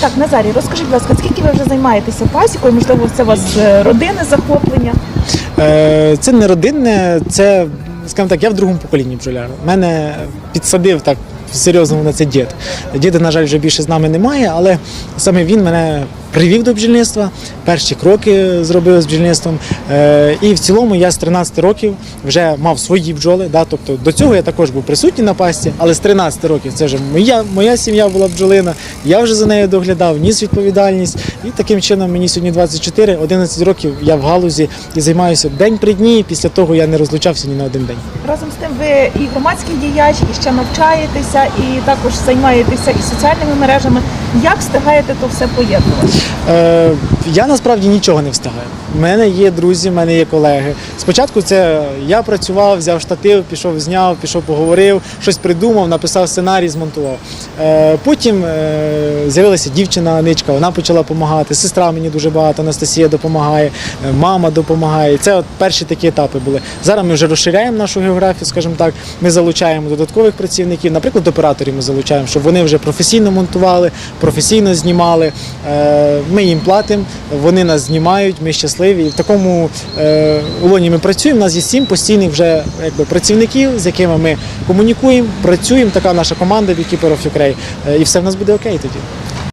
Так, Назарій, розкажіть, будь ласка, скільки ви вже займаєтеся пасікою? Можливо, це у вас е, родинне захоплення? Е, Це не родинне, це, скажімо так, я в другому поколінні бджоляр. Мене підсадив так серйозно на це дід. Діда, на жаль, вже більше з нами немає, але саме він мене привів до бджільництва, перші кроки зробив з бджільництвом. Е, І в цілому я з 13 років вже мав свої бджоли. Да? Тобто до цього я також був присутній на пасті, але з 13 років це вже моя, моя сім'я була бджолина, я вже за нею доглядав, ніс відповідальність. І таким чином мені сьогодні 24, 11 років я в галузі і займаюся день при дні. Після того я не розлучався ні на один день. Разом з тим, ви і громадський діяч, і ще навчаєтеся, і також займаєтеся і соціальними мережами. Як встигаєте то все поєднувати? Е, я насправді нічого не встигаю. У мене є друзі, в мене є колеги. Спочатку це я працював, взяв штатив, пішов, зняв, пішов, поговорив, щось придумав, написав сценарій, змонтував. Е, потім е, з'явилася дівчина Ничка, вона почала допомагати. Сестра мені дуже багато, Анастасія допомагає, е, мама допомагає. Це от перші такі етапи були. Зараз ми вже розширяємо нашу географію, скажімо так. Ми залучаємо додаткових працівників, наприклад, операторів ми залучаємо, щоб вони вже професійно монтували, професійно знімали. Ми їм платимо, вони нас знімають, ми щасливі. В такому е, улоні ми працюємо. У нас є сім постійних вже якби, працівників, з якими ми комунікуємо, працюємо. Така наша команда Beekeeper of Ukraine. Е, І все в нас буде окей тоді.